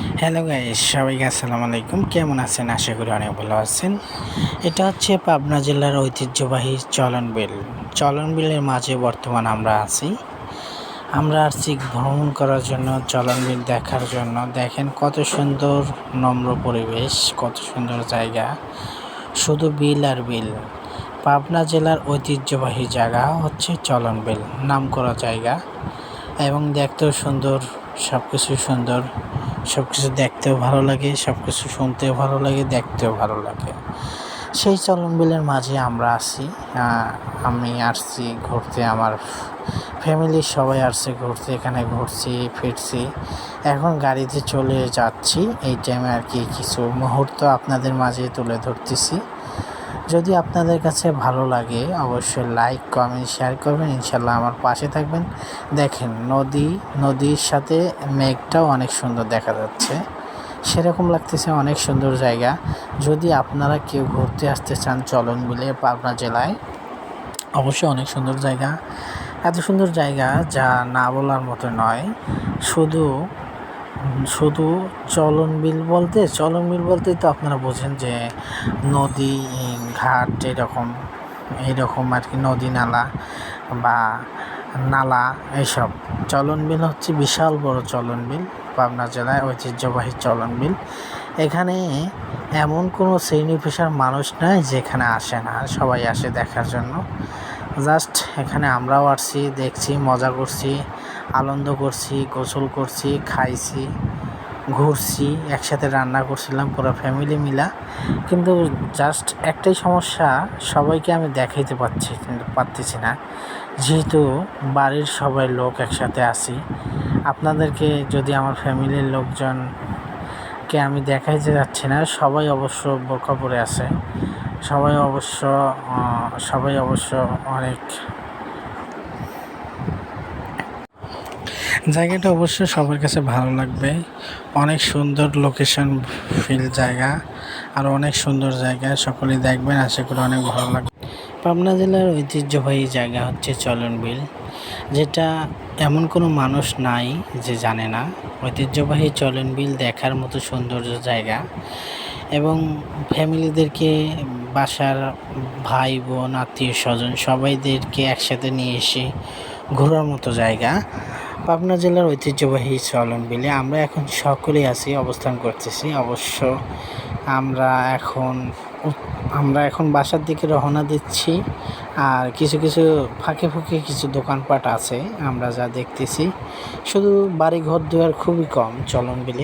Hello guys সবাইকে আসসালামু আলাইকুম। কেমন আছেন? আশা করি অনেক ভালো আছেন। এটা হচ্ছে পাবনা জেলার ঐতিহ্যবাহী চলন বিল। চলন বিলের মাঝে বর্তমান আমরা আছি। আমরা আসছি ভ্রমণ করার জন্য চলন বিল দেখার জন্য দেখেন কত সুন্দর নম্র পরিবেশ, কত সুন্দর জায়গা। শুধু বিল আর বিল। পাবনা জেলার ঐতিহ্যবাহী জায়গা হচ্ছে চলন বিল নাম করা জায়গা। এবং দেখতেও সুন্দর সব কিছু সুন্দর। সব কিছু দেখতেও ভালো লাগে সব কিছু শুনতেও ভালো লাগে, দেখতেও ভালো লাগে। সেই চলন বিলের মাঝে আমরা আসি আমি আসছি ঘুরতে, আমার ফ্যামিলির সবাই আসছে ঘুরতে, এখানে ঘুরছি, ফিরছি। এখন গাড়িতে চলে যাচ্ছি, এই টাইমে আর কি কিছু মুহূর্ত আপনাদের মাঝে তুলে ধরতেছি। যদি আপনাদের কাছে ভালো লাগে, অবশ্যই লাইক কমেন্ট শেয়ার করবেন। ইনশাল্লাহ আমার পাশে থাকবেন। দেখেন, নদী, নদীর সাথে মেঘটাও অনেক সুন্দর দেখা যাচ্ছে। সেরকম লাগতেছে অনেক সুন্দর জায়গা। যদি আপনারা কেউ ঘুরতে আসতে চান, চলন বিলে পাবনা জেলায়। অবশ্যই অনেক সুন্দর জায়গা। এত সুন্দর জায়গা যা না বলার মতো নয়। শুধু শুধু চলন বিল বলতে, চলন বিল বলতেই তো আপনারা বোঝেন যে নদী, ঘাট এরকম এইরকম আর কি, নদী নালা বা নালা এইসব চলন বিল হচ্ছে বিশাল বড় চলন বিল, পাবনা জেলায় ঐতিহ্যবাহী চলন বিল। এখানে এমন কোনো শ্রেণি পেশার মানুষ নাই যেখানে আসে না, সবাই আসে দেখার জন্য। জাস্ট এখানে আমরাও আসছি, দেখছি, মজা করছি আনন্দ করছি, গোসল করছি, খাইছি, ঘুরছি, একসাথে রান্না করছিলাম পুরো ফ্যামিলি মিলা। কিন্তু জাস্ট একটাই সমস্যা, সবাইকে আমি দেখাইতে পারছি কিন্তু পারতেছি না। যেহেতু বাড়ির সবাই লোক একসাথে আছি, আপনাদেরকে যদি আমার ফ্যামিলির লোকজনকে আমি দেখাইতে যাচ্ছি না, সবাই অবশ্য বোরকা পরে আছে। সবাই অবশ্য সবাই অবশ্য অনেক জায়গাটা অবশ্যই সবার কাছে ভালো লাগবে। অনেক সুন্দর লোকেশন ফিল জায়গা আর অনেক সুন্দর জায়গা, সকলেই দেখবেন, আশা করি অনেক ভালো লাগবে। পাবনা জেলার ঐতিহ্যবাহী জায়গা হচ্ছে চলন বিল যেটা এমন কোনো মানুষ নাই যে জানে না। ঐতিহ্যবাহী চলন বিল দেখার মতো সৌন্দর্য জায়গা এবং ফ্যামিলিদেরকে, বাসার ভাই, বোন আত্মীয় স্বজন সবাইদেরকে একসাথে নিয়ে এসে ঘোরার মতো জায়গা। পাবনা জেলার ঐতিহ্যবাহী চলন বিলে আমরা এখন সকলেই আছি, অবস্থান করতেছি। অবশ্য আমরা এখন আমরা এখন বাসার দিকে রওনা দিচ্ছি আর কিছু কিছু ফাঁকে ফুঁকে কিছু দোকানপাট আছে আমরা যা দেখতেছি। শুধু বাড়ি ঘর দুয়ার খুবই কম চলন বিলে।